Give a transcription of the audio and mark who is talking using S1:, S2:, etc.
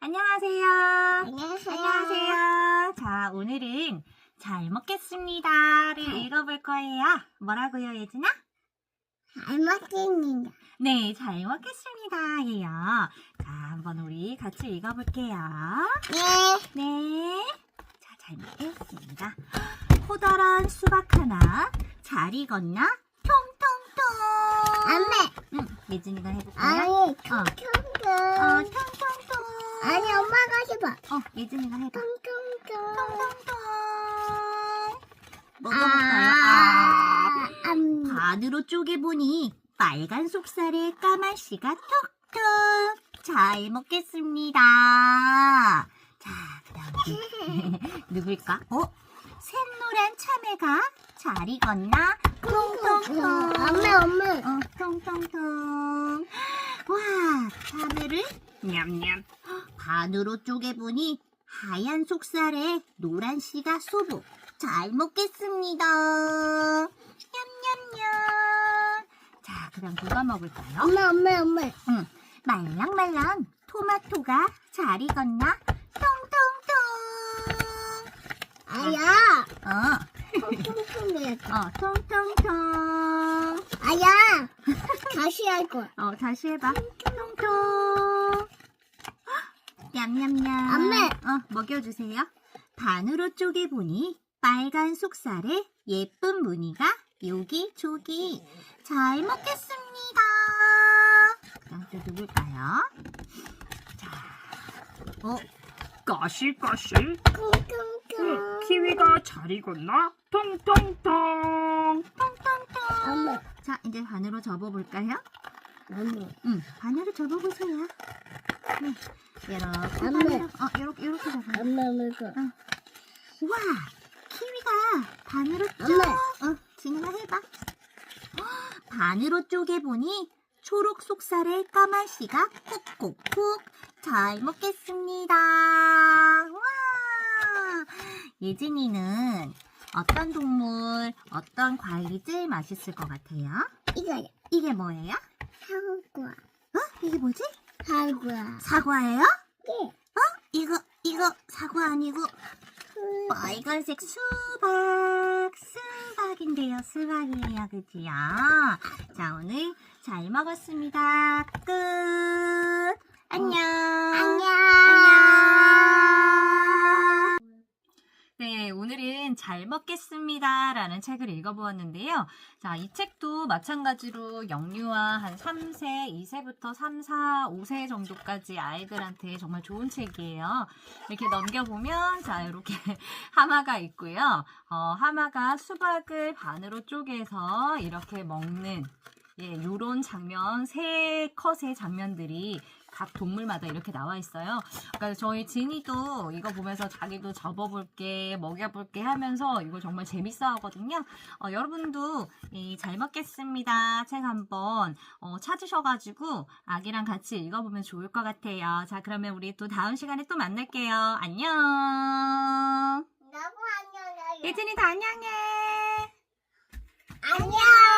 S1: 안녕하세요.
S2: 안녕하세요.
S1: 안녕하세요. 자, 오늘은 잘 먹겠습니다를 읽어볼 거예요. 뭐라고요, 예진아?
S2: 잘 먹겠습니다.
S1: 네, 잘 먹겠습니다예요. 자, 한번 우리 같이 읽어볼게요.
S2: 네.
S1: 네. 자, 잘 먹겠습니다. 커다란 수박 하나 잘 익었나? 통통통.
S2: 안돼.
S1: 응, 예진이가 해볼까요?
S2: 아니,
S1: 어,
S2: 퉁퉁퉁.
S1: 어, 통통통.
S2: 아니, 엄마가 해봐.
S1: 어, 예진이가 해봐.
S2: 퉁퉁퉁.
S1: 통통통. 먹어볼까요? 아.
S2: 아, 음.
S1: 반으로 쪼개보니 빨간 속살에 까만 씨가 톡톡. 잘 먹겠습니다. 자, 그 다음에 누굴까? 어? 샛노란 참외가 잘 익었나? 통통통.
S2: 엄마, 엄마.
S1: 어, 통통통. 와, 참외를 냠냠. 반으로 쪼개보니 하얀 속살에 노란 씨가 소복. 잘 먹겠습니다. 냠냠냠. 자, 그럼 누가 먹을까요?
S2: 엄마, 엄마, 엄마.
S1: 응, 말랑말랑 토마토가 잘 익었나? 통통통.
S2: 아야.
S1: 어,
S2: 퉁퉁퉁.
S1: 어, 통통통.
S2: 아야. 다시 할 거야.
S1: 어, 다시 해봐. 통통. 냠냠냠.
S2: 엄마.
S1: 어, 먹여주세요. 반으로 쪼개 보니 빨간 속살에 예쁜 무늬가 여기 저기. 잘 먹겠습니다. 그다음 또 누굴까요? 자, 어,
S3: 까실까실
S2: 퉁퉁퉁.
S3: 키위가 잘 익었나? 통통통
S1: 통통통.
S2: 엄마.
S1: 자, 이제 반으로 접어볼까요?
S2: 엄마.
S1: 응, 반으로 접어보세요. 네, 이렇게
S2: 엄마.
S1: 반으로, 어, 이렇게 이렇게 접어.
S2: 엄마 먹어.
S1: 와, 키위가 반으로 쪼.
S2: 엄마.
S1: 어, 진우가 해봐. 반으로 쪼개 보니 초록 속살에 까만 씨가 콕콕콕 잘 먹겠습니다. 와, 예진이는 어떤 동물, 어떤 과일이 제일 맛있을 것 같아요?
S2: 이거야.
S1: 이게 뭐예요?
S2: 사과.
S1: 어? 이게 뭐지?
S2: 사과.
S1: 사과예요?
S2: 네.
S1: 이거, 이거 사과 아니고 빨간색 수박, 수박인데요. 수박이에요. 그지요? 자, 오늘 잘 먹었습니다. 끝. 안녕. 잘 먹겠습니다. 라는 책을 읽어보았는데요. 자, 이 책도 마찬가지로 영유아 한 3세, 2세부터 3, 4, 5세 정도까지 아이들한테 정말 좋은 책이에요. 이렇게 넘겨보면, 자, 이렇게 하마가 있고요. 어, 하마가 수박을 반으로 쪼개서 이렇게 먹는, 예, 요런 장면, 세 컷의 장면들이 각 동물마다 이렇게 나와 있어요. 그러니까 저희 진이도 이거 보면서 자기도 접어볼게, 먹여볼게 하면서 이거 정말 재밌어 하거든요. 어, 여러분도 이잘 먹겠습니다 책 한번 어, 찾으셔가지고 아기랑 같이 읽어보면 좋을 것 같아요. 자, 그러면 우리 또 다음 시간에 또 만날게요. 안녕.
S2: 너무 안녕해요.
S1: 예진이 다 안녕해.
S2: 안녕.